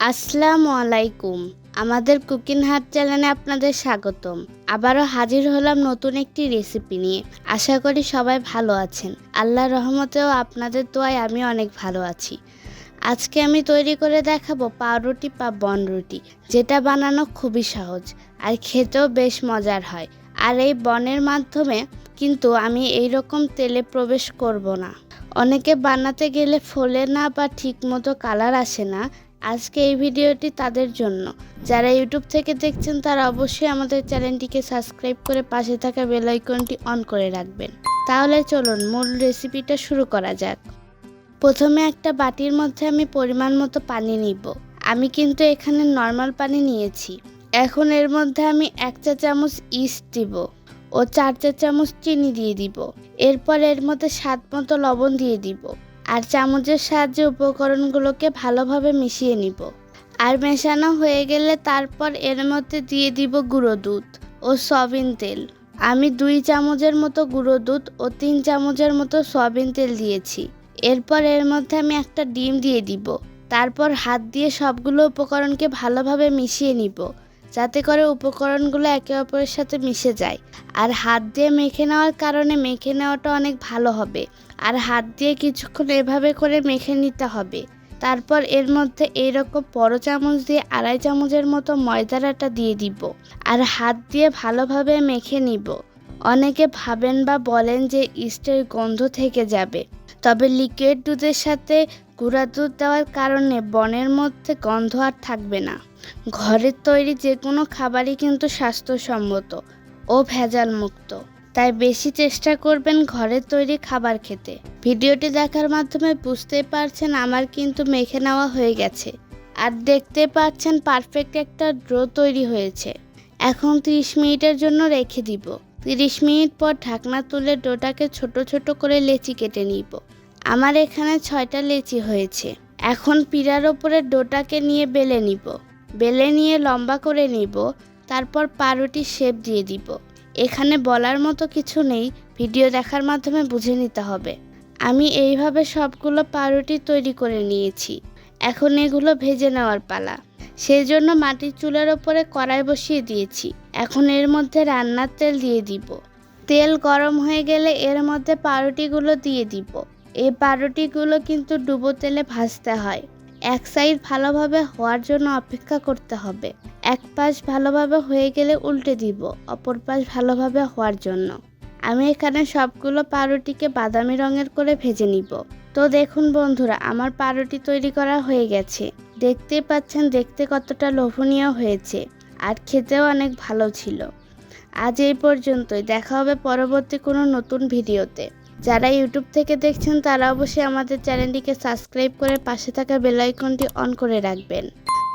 আসসালামু আলাইকুম। আমাদের কুকিং হাট চ্যানেলে আপনাদের স্বাগতম। আবারও হাজির হলাম নতুন একটি রেসিপি নিয়ে। আশা করি সবাই ভালো আছেন। আল্লাহ রহমতেও আপনাদের দোয়ায় আমি অনেক ভালো আছি। আজকে আমি তৈরি করে দেখাবো পাউরুটি বা বনরুটি যেটা বানানো খুবই সহজ আর খেতেও বেশ মজার হয়। আর এই বনের মাধ্যমে কিন্তু আমি এই রকম তেলে প্রবেশ করব না। অনেকে বানাতে গেলে ফোলে না বা ঠিকমতো কালার আসে না আজকে এই ভিডিওটি তাদের জন্য। যারা ইউটিউব থেকে দেখছেন, তারা অবশ্যই আমাদের চ্যানেলটিকে সাবস্ক্রাইব করে পাশে থাকা বেল আইকনটি অন করে রাখবেন। তাহলে চলুন মূল রেসিপিটা শুরু করা যাক। প্রথমে একটা বাটির মধ্যে আমি পরিমাণ মতো পানি নিব। আমি কিন্তু এখানে নর্মাল পানি নিয়েছি। এখন এর মধ্যে আমি এক চা চামচ ইস্ট দিব ও চার চা চামচ চিনি দিয়ে দিব। এরপর এর মধ্যে স্বাদ মতো লবণ দিয়ে দিব। আর চামচের সাহায্যে উপকরণগুলোকে ভালোভাবে মিশিয়ে নিব। আর মেশানো হয়ে গেলে তারপর এর মধ্যে দিয়ে দিব গুঁড়ো দুধ ও সয়াবিন তেল। আমি দুই চামচের মতো গুঁড়ো দুধ ও তিন চামচের মতো সয়াবিন তেল দিয়েছি। এরপর এর মধ্যে আমি একটা ডিম দিয়ে দিব। তারপর হাত দিয়ে সবগুলো উপকরণকে ভালোভাবে মিশিয়ে নিব। যাতে করে উপকরণগুলো একে অপরের সাথে মিশে যায়। আর হাত দিয়ে মেখে নেওয়ার কারণে মেখে নেওয়াটা অনেক ভালো হবে। আর হাত দিয়ে কিছুক্ষণ এভাবে করে মেখে নিতে হবে। তারপর এর মধ্যে এইরকম বড় চামচ দিয়ে আড়াই চামচের মতো ময়দার আটা দিয়ে দিব। আর হাত দিয়ে ভালোভাবে মেখে নিব। অনেকে ভাবেন বা বলেন যে ইস্টের গন্ধ থেকে যাবে। তবে লিকুইড দুধের সাথে গুঁড়া দুধ দেওয়ার কারণে বনের মধ্যে গন্ধ আর থাকবে না। ঘরের তৈরি যে কোনো খাবারই কিন্তু স্বাস্থ্যসম্মত ও ভেজাল মুক্ত তাই বেশি চেষ্টা করবেন ঘরের তৈরি খাবার খেতে। ভিডিওটি দেখার মাধ্যমে বুঝতে পারছেন আমার কিন্তু মেখে নেওয়া হয়ে গেছে। আর দেখতে পাচ্ছেন পারফেক্ট একটা ড্রো তৈরি হয়েছে। এখন 30 মিনিটের জন্য রেখে দিব। 30 মিনিট পর ঢাকনা তুলে ডোটাকে ছোট ছোট করে লেচি কেটে নিব। আমার এখানে ছয়টা লেচি হয়েছে। এখন পিড়ার ওপরে ডোটাকে নিয়ে বেলে নিব। বেলে নিয়ে লম্বা করে নিব, তারপর পাউরুটির শেপ দিয়ে দিব। এখানে বলার মতো কিছু নেই, ভিডিও দেখার মাধ্যমে বুঝে নিতে হবে। আমি এইভাবে সবগুলো পাউরুটি তৈরি করে নিয়েছি। এখন এগুলো ভেজে নেওয়ার পালা। সেই জন্য মাটির চুলার ওপরে কড়াই বসিয়ে দিয়েছি। এখন এর মধ্যে রান্নার তেল দিয়ে দিব। তেল গরম হয়ে গেলে এর মধ্যে পাউরুটিগুলো দিয়ে দিব। এই পাউরুটিগুলো কিন্তু ডুবো তেলে ভাজতে হয়। এক সাইড ভালোভাবে হওয়ার জন্য অপেক্ষা করতে হবে। এক পাশ ভালোভাবে হয়ে গেলে উল্টে দিব, অপর পাশ ভালোভাবে হওয়ার জন্য। আমি এখানে সবগুলো পাউরুটিকে বাদামি রঙের করে ভেজে নিব। তো দেখুন বন্ধুরা, আমার পাউরুটি তৈরি করা হয়ে গেছে। দেখতেই পাচ্ছেন, দেখতে কতটা লোভনীয় হয়েছে আর খেতেও অনেক ভালো ছিল। আজ এই পর্যন্তই, দেখা হবে পরবর্তী কোনো নতুন ভিডিওতে। যারা ইউটিউব থেকে দেখছেন, তারা অবশ্যই আমাদের চ্যানেলটিকে সাবস্ক্রাইব করে পাশে থাকা বেল আইকনটি অন করে রাখবেন।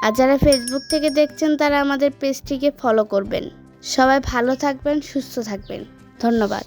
আর যারা ফেসবুক থেকে দেখছেন, তারা আমাদের পেজটিকে ফলো করবেন। সবাই ভালো থাকবেন, সুস্থ থাকবেন। ধন্যবাদ।